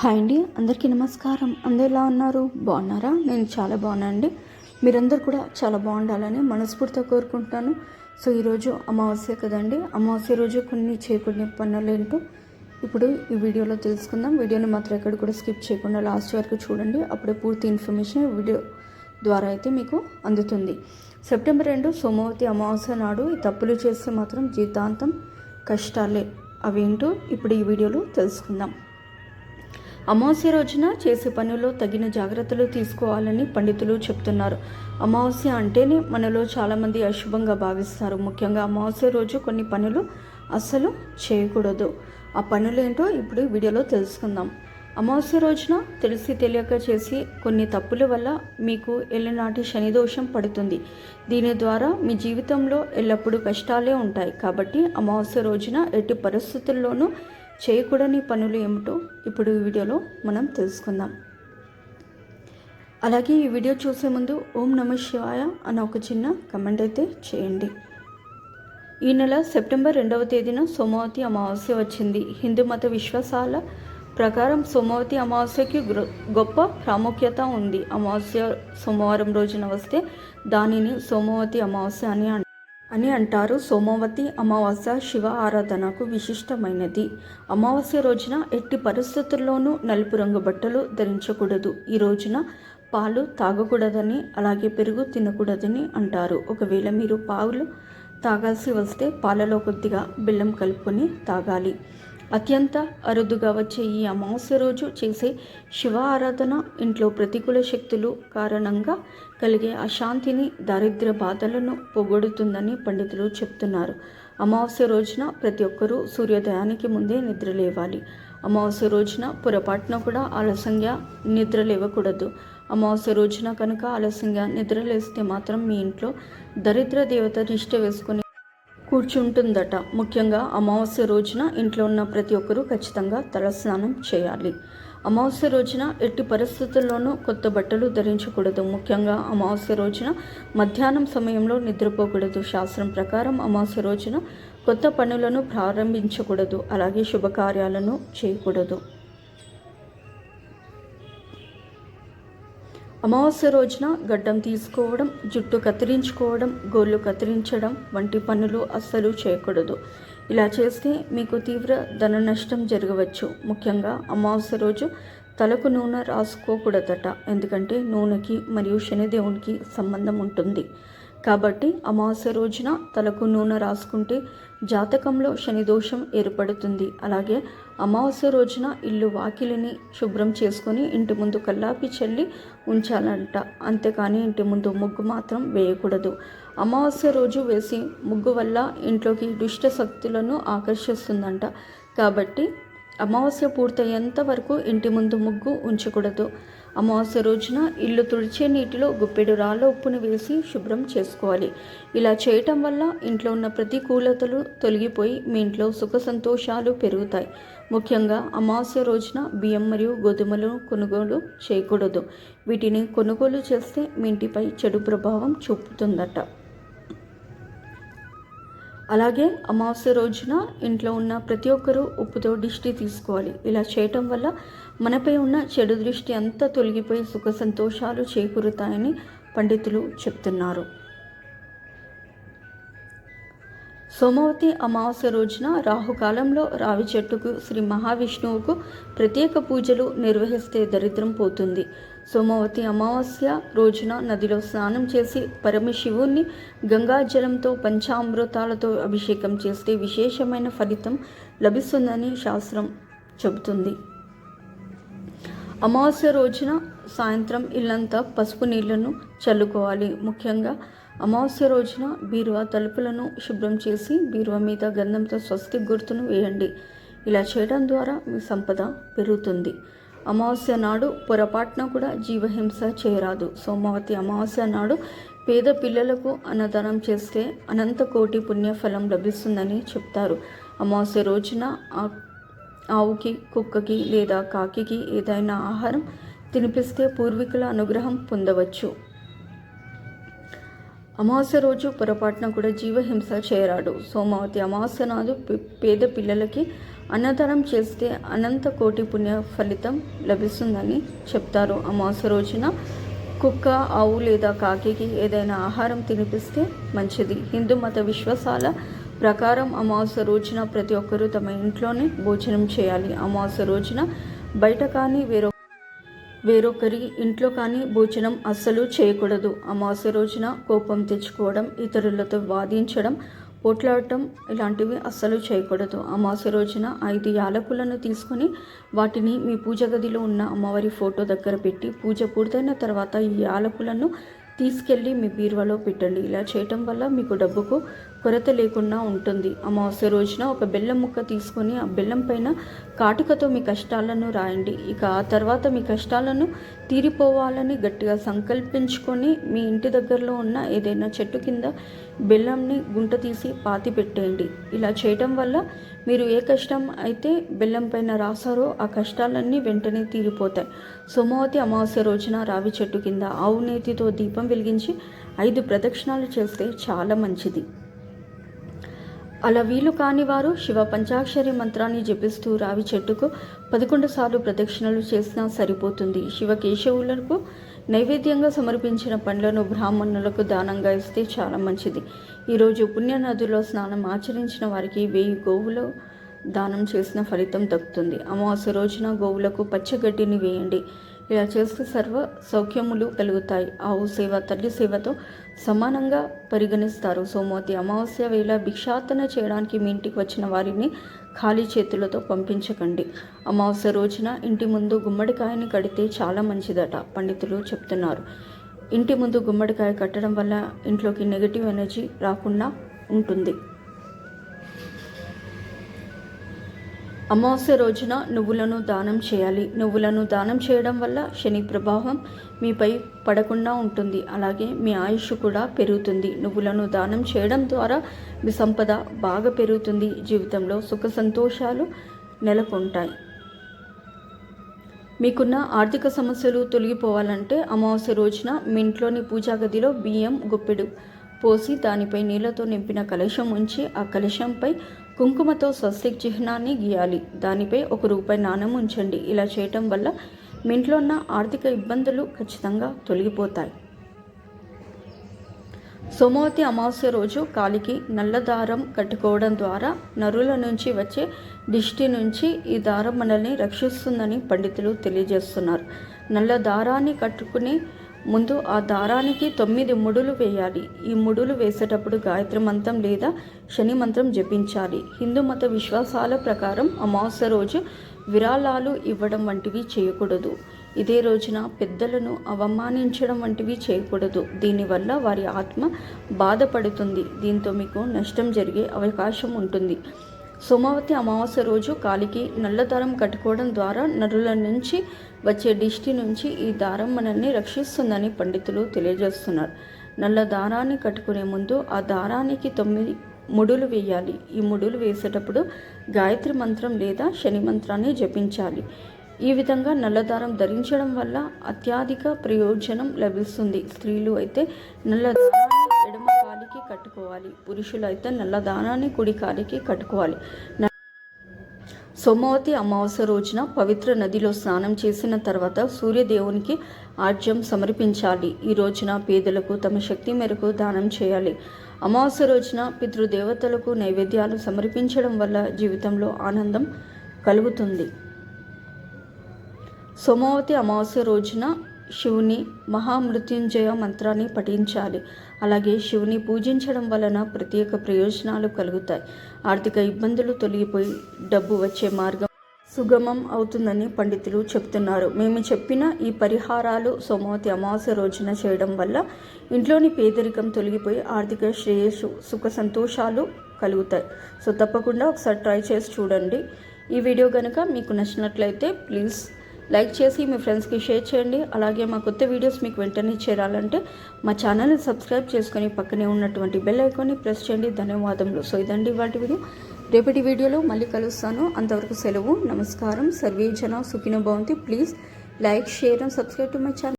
Hi అండి అందరికీ నమస్కారం. అందరు ఎలా ఉన్నారు? బాగున్నారా? నేను చాలా బాగున్నా అండి. మీరందరూ కూడా చాలా బాగుండాలని మనస్ఫూర్తిగా కోరుకుంటున్నాను. సో ఈరోజు అమావాస్య కదండి. అమావాస్య రోజు కొన్ని చేయకూడని పనులు ఏంటో ఇప్పుడు ఈ వీడియోలో తెలుసుకుందాం. వీడియోని మాత్రం ఎక్కడ కూడా స్కిప్ చేయకుండా లాస్ట్ వరకు చూడండి. అప్పుడే పూర్తి ఇన్ఫర్మేషన్ వీడియో ద్వారా అయితే మీకు అందుతుంది. సెప్టెంబర్ రెండు సోమవతి అమావాస్య నాడు ఈ తప్పులు చేస్తే మాత్రం జీవితాంతం కష్టాలే. అవేంటో ఇప్పుడు ఈ వీడియోలో తెలుసుకుందాం. అమావాస్య రోజున చేసే పనుల్లో తగిన జాగ్రత్తలు తీసుకోవాలని పండితులు చెప్తున్నారు. అమావాస్య అంటేనే మనలో చాలామంది అశుభంగా భావిస్తారు. ముఖ్యంగా అమావాస్య రోజు కొన్ని పనులు అస్సలు చేయకూడదు. ఆ పనులు ఏంటో ఇప్పుడు వీడియోలో తెలుసుకుందాం. అమావాస్య రోజున తెలిసి తెలియక చేసి కొన్ని తప్పుల వల్ల మీకు ఎల్లనాటి శనిదోషం పడుతుంది. దీని ద్వారా మీ జీవితంలో ఎల్లప్పుడూ కష్టాలే ఉంటాయి. కాబట్టి అమావాస్య రోజున ఎట్టి పరిస్థితుల్లోనూ చేయకూడని పనులు ఏమిటో ఇప్పుడు ఈ వీడియోలో మనం తెలుసుకుందాం. అలాగే ఈ వీడియో చూసే ముందు ఓం నమ శివాయ అని ఒక చిన్న కమెంట్ అయితే చేయండి. ఈ నెల సెప్టెంబర్ రెండవ తేదీన సోమవతి అమావాస్య వచ్చింది. హిందూ మత విశ్వాసాల ప్రకారం సోమవతి అమావాస్యకి గొప్ప ప్రాముఖ్యత ఉంది. అమావాస్య సోమవారం రోజున వస్తే దానిని సోమవతి అమావాస్య అని అని అంటారు. సోమవతి అమావాస్య శివ ఆరాధనకు విశిష్టమైనది. అమావాస్య రోజున ఎట్టి పరిస్థితుల్లోనూ నలుపు రంగు బట్టలు ధరించకూడదు. ఈ రోజున పాలు తాగకూడదని అలాగే పెరుగు తినకూడదని అంటారు. ఒకవేళ మీరు పాలు తాగాల్సి వస్తే పాలలో కొద్దిగా బెల్లం కలుపుకొని తాగాలి. అత్యంత అరుదుగా వచ్చే ఈ అమావాస్య రోజు చేసే శివ ఆరాధన ఇంట్లో ప్రతికూల శక్తులు కారణంగా కలిగే అశాంతిని దారిద్ర్య బాధలను పొగొడుతుందని పండితులు చెప్తున్నారు. అమావాస్య రోజున ప్రతి ఒక్కరూ సూర్యోదయానికి ముందే నిద్ర లేవాలి. అమావాస్య రోజున పొరపాటున కూడా ఆలస్యంగా నిద్ర లేవకూడదు. అమావాస్య రోజున కనుక ఆలస్యంగా నిద్ర లేస్తే మాత్రం మీ ఇంట్లో దరిద్ర దేవత నిష్ట వేసుకుని కూర్చుంటుందట. ముఖ్యంగా అమావాస్య రోజున ఇంట్లో ఉన్న ప్రతి ఒక్కరూ ఖచ్చితంగా తలస్నానం చేయాలి. అమావాస్య రోజున ఎట్టి పరిస్థితుల్లోనూ కొత్త బట్టలు ధరించకూడదు. ముఖ్యంగా అమావాస్య రోజున మధ్యాహ్నం సమయంలో నిద్రపోకూడదు. శాస్త్రం ప్రకారం అమావాస్య రోజున కొత్త పనులను ప్రారంభించకూడదు. అలాగే శుభకార్యాలను చేయకూడదు. అమావాస్య రోజున గడ్డం తీసుకోవడం జుట్టు కత్తిరించుకోవడం గోళ్ళు కత్తిరించడం వంటి పనులు అస్సలు చేయకూడదు. ఇలా చేస్తే మీకు తీవ్ర ధన నష్టం జరగవచ్చు. ముఖ్యంగా అమావాస్య రోజు తలకు నూనె రాసుకోకూడదట. ఎందుకంటే నూనెకి మరియు శనిదేవునికి సంబంధం ఉంటుంది. కాబట్టి అమావాస్య రోజున తలకు నూనె రాసుకుంటే జాతకంలో శనిదోషం ఏర్పడుతుంది. అలాగే అమావాస్య రోజున ఇల్లు వాకిలిని శుభ్రం చేసుకొని ఇంటి ముందు కల్లాపి చల్లి ఉంచాలంట. అంతేకాని ఇంటి ముందు ముగ్గు మాత్రం వేయకూడదు. అమావాస్య రోజు వేసి ముగ్గు వల్ల ఇంట్లోకి దుష్ట శక్తులను ఆకర్షిస్తుందంట. కాబట్టి అమావాస్య పూర్తయ్యేంత వరకు ఇంటి ముందు ముగ్గు ఉంచకూడదు. అమావాస్య రోజున ఇల్లు తుడిచే నీటిలో గుప్పెడు రాళ్ళ ఉప్పును వేసి శుభ్రం చేసుకోవాలి. ఇలా చేయటం వల్ల ఇంట్లో ఉన్న ప్రతికూలతలు తొలగిపోయి మీ ఇంట్లో సుఖ సంతోషాలు పెరుగుతాయి. ముఖ్యంగా అమావాస్య రోజున బియ్యం మరియు గోధుమలను కొనుగోలు చేయకూడదు. వీటిని కొనుగోలు చేస్తే మీ ఇంటిపై చెడు ప్రభావం చూపుతుందట. అలాగే అమావాస్య రోజున ఇంట్లో ఉన్న ప్రతి ఒక్కరూ ఉప్పుతో దిష్టి తీసుకోవాలి. ఇలా చేయటం వల్ల మనపై ఉన్న చెడు దృష్టి అంతా తొలగిపోయి సుఖ సంతోషాలు చేకూరుతాయని పండితులు చెప్తున్నారు. సోమవతి అమావాస్య రోజున రాహుకాలంలో రావి చెట్టుకు శ్రీ మహావిష్ణువుకు ప్రత్యేక పూజలు నిర్వహిస్తే దరిద్రం పోతుంది. సోమవతి అమావాస్య రోజున నదిలో స్నానం చేసి పరమశివుణ్ణి గంగాజలంతో పంచామృతాలతో అభిషేకం చేస్తే విశేషమైన ఫలితం లభిస్తుందని శాస్త్రం చెబుతుంది. అమావాస్య రోజున సాయంత్రం ఇల్లంతా పసుపు నీళ్ళను చల్లుకోవాలి. ముఖ్యంగా అమావాస్య రోజున బీరువా తలుపులను శుభ్రం చేసి బీరువా మీద గంధంతో స్వస్తి గుర్తును వేయండి. ఇలా చేయడం ద్వారా మీ సంపద పెరుగుతుంది. అమావాస్య నాడు పొరపాటున కూడా జీవహింస చేయరాదు. సోమవతి అమావాస్య నాడు పేద పిల్లలకు అన్నదానం చేస్తే అనంత కోటి పుణ్యఫలం లభిస్తుందని చెప్తారు. అమావాస్య రోజున ఆవుకి కుక్కకి లేదా కాకికి ఏదైనా ఆహారం తినిపిస్తే పూర్వీకుల అనుగ్రహం పొందవచ్చు. అమావాస్య రోజు పొరపాటున కూడా జీవహింస చేరాడు సోమావతి అమావాస్య నాడు పేద పిల్లలకి అన్నదానం చేస్తే అనంత కోటి పుణ్య ఫలితం లభిస్తుందని చెప్తారు. అమావాస్య రోజున కుక్క ఆవు లేదా కాకికి ఏదైనా ఆహారం తినిపిస్తే మంచిది. హిందూ మత విశ్వాసాల ప్రకారం అమావాస్య రోజున ప్రతి ఒక్కరూ తమ ఇంట్లోనే భోజనం చేయాలి. అమావాస్య రోజున బయట కానీ వేరొక వేరొకరి ఇంట్లో కానీ భోజనం అస్సలు చేయకూడదు. అమావాస్య రోజున కోపం తెచ్చుకోవడం ఇతరులతో వాదించడం పోట్లాడటం ఇలాంటివి అస్సలు చేయకూడదు. అమావాస్య రోజున ఐదు యాలకులను తీసుకొని వాటిని మీ పూజ గదిలో ఉన్న అమ్మవారి ఫోటో దగ్గర పెట్టి పూజ పూర్తయిన తర్వాత ఈ యాలకులను తీసుకెళ్ళి మీ బీరువాలో పెట్టండి. ఇలా చేయటం వల్ల మీకు డబ్బుకు కొరత లేకుండా ఉంటుంది. అమావాస్య రోజున ఒక బెల్లం ముక్క తీసుకొని ఆ బెల్లం పైన కాటుకతో మీ కష్టాలను రాయండి. ఇక ఆ తర్వాత మీ కష్టాలను తీరిపోవాలని గట్టిగా సంకల్పించుకొని మీ ఇంటి దగ్గరలో ఉన్న ఏదైనా చెట్టు కింద బెల్లంని గుంట తీసి పాతి పెట్టేయండి. ఇలా చేయటం వల్ల మీరు ఏ కష్టం అయితే బెల్లం పైన రాసారో ఆ కష్టాలన్నీ వెంటనే తీరిపోతాయి. సోమవతి అమావాస్య రోజున రావి చెట్టు కింద ఆవు నేతితో దీపం వెలిగించి ఐదు ప్రదక్షిణాలు చేస్తే చాలా మంచిది. అలా వీలు కాని వారు శివ పంచాక్షరి మంత్రాన్ని జపిస్తూ రావి చెట్టుకు పదకొండు సార్లు ప్రదక్షిణలు చేసినా సరిపోతుంది. శివ కేశవులకు నైవేద్యంగా సమర్పించిన పండ్లను బ్రాహ్మణులకు దానంగా ఇస్తే చాలా మంచిది. ఈరోజు పుణ్యనదిలో స్నానం ఆచరించిన వారికి వెయ్యి గోవులు దానం చేసిన ఫలితం దక్కుతుంది. అమావాస్య రోజున గోవులకు పచ్చగడ్డిని వేయండి. ఇలా చేస్తే సర్వ సౌఖ్యములు కలుగుతాయి. ఆవు సేవ తల్లి సేవతో సమానంగా పరిగణిస్తారు. సోమవతి అమావాస్య వేళ భిక్షాటన చేయడానికి మీ ఇంటికి వచ్చిన వారిని ఖాళీ చేతులతో పంపించకండి. అమావాస్య రోజున ఇంటి ముందు గుమ్మడికాయని కడితే చాలా మంచిదట పండితులు చెప్తున్నారు. ఇంటి ముందు గుమ్మడికాయ కట్టడం వల్ల ఇంట్లోకి నెగిటివ్ ఎనర్జీ రాకుండా ఉంటుంది. అమావాస్య రోజున నువ్వులను దానం చేయాలి. నువ్వులను దానం చేయడం వల్ల శని ప్రభావం మీపై పడకుండా ఉంటుంది. అలాగే మీ ఆయుష్ కూడా పెరుగుతుంది. నువ్వులను దానం చేయడం ద్వారా మీ సంపద బాగా పెరుగుతుంది. జీవితంలో సుఖ సంతోషాలు నెలకొంటాయి. మీకున్న ఆర్థిక సమస్యలు తొలగిపోవాలంటే అమావాస్య రోజున మీ ఇంట్లోని పూజా గదిలో బియ్యం గుప్పెడు పోసి దానిపై నీళ్ళతో నింపిన కలశం ఉంచి ఆ కలశంపై కుంకుమతో స్వస్తిక్ చిహ్నాన్ని గీయాలి. దానిపై ఒక రూపాయి నాణం ఉంచండి. ఇలా చేయటం వల్ల మీ ఇంట్లో ఉన్న ఆర్థిక ఇబ్బందులు ఖచ్చితంగా తొలగిపోతాయి. సోమవతి అమావాస్య రోజు కాలికి నల్ల దారం కట్టుకోవడం ద్వారా నరుల నుంచి వచ్చే దిష్టి నుంచి ఈ దారం మనల్ని రక్షిస్తుందని పండితులు తెలియజేస్తున్నారు. నల్ల దారాన్ని కట్టుకుని ముందు ఆ దారానికి తొమ్మిది ముడులు వేయాలి. ఈ ముడులు వేసేటప్పుడు గాయత్రి మంత్రం లేదా శని మంత్రం జపించాలి. హిందూ మత విశ్వాసాల ప్రకారం అమావాస్య రోజు విరాళాలు ఇవ్వడం వంటివి చేయకూడదు. ఇదే రోజున పెద్దలను అవమానించడం వంటివి చేయకూడదు. దీనివల్ల వారి ఆత్మ బాధపడుతుంది. దీంతో మీకు నష్టం జరిగే అవకాశం ఉంటుంది. సోమవతి అమావాస్య రోజు కాలికి నల్ల దారం కట్టుకోవడం ద్వారా నరుల నుంచి వచ్చే దిష్టి నుంచి ఈ దారం మనల్ని రక్షిస్తుందని పండితులు తెలియజేస్తున్నారు. నల్ల దారాన్ని కట్టుకునే ముందు ఆ దారానికి తొమ్మిది ముడులు వేయాలి. ఈ ముడులు వేసేటప్పుడు గాయత్రి మంత్రం లేదా శని మంత్రాన్ని జపించాలి. ఈ విధంగా నల్లదారం ధరించడం వల్ల అత్యధిక ప్రయోజనం లభిస్తుంది. స్త్రీలు అయితే నల్ల కట్టుకోవాలి పురుషులు అయితే నల్ల దానాన్ని కుడి కాలికి కట్టుకోవాలి. సోమవతి అమావాస్య రోజున పవిత్ర నదిలో స్నానం చేసిన తర్వాత సూర్యదేవునికి ఆజ్యం సమర్పించాలి. ఈ రోజున పేదలకు తమ శక్తి మేరకు దానం చేయాలి. అమావాస్య రోజున పితృదేవతలకు నైవేద్యాలు సమర్పించడం వల్ల జీవితంలో ఆనందం కలుగుతుంది. సోమవతి అమావాస్య రోజున శివుని మహామృత్యుంజయ మంత్రాన్ని పఠించాలి. అలాగే శివుని పూజించడం వలన ప్రత్యేక ప్రయోజనాలు కలుగుతాయి. ఆర్థిక ఇబ్బందులు తొలగిపోయి డబ్బు వచ్చే మార్గం సుగమం అవుతుందని పండితులు చెప్తున్నారు. మేము చెప్పిన ఈ పరిహారాలు సోమవతి అమావాస్య రోజున చేయడం వల్ల ఇంట్లోని పేదరికం తొలగిపోయి ఆర్థిక శ్రేయస్సు సుఖ సంతోషాలు కలుగుతాయి. సో తప్పకుండా ఒకసారి ట్రై చేసి చూడండి. ఈ వీడియో కనుక మీకు నచ్చినట్లయితే ప్లీజ్ లైక్ చేసి మీ ఫ్రెండ్స్కి షేర్ చేయండి. అలాగే మా కొత్త వీడియోస్ మీకు వెంటనే చేరాలంటే మా ఛానల్ని సబ్స్క్రైబ్ చేసుకొని పక్కనే ఉన్నటువంటి బెల్ ఐకాన్ని ప్రెస్ చేయండి. ధన్యవాదములు. సో ఇదండి వాటి వీడియో. రేపటి వీడియోలో మళ్ళీ కలుస్తాను. అంతవరకు సెలవు. నమస్కారం. సర్వే జన సుఖిన భవంతి. Please like share and subscribe to my channel.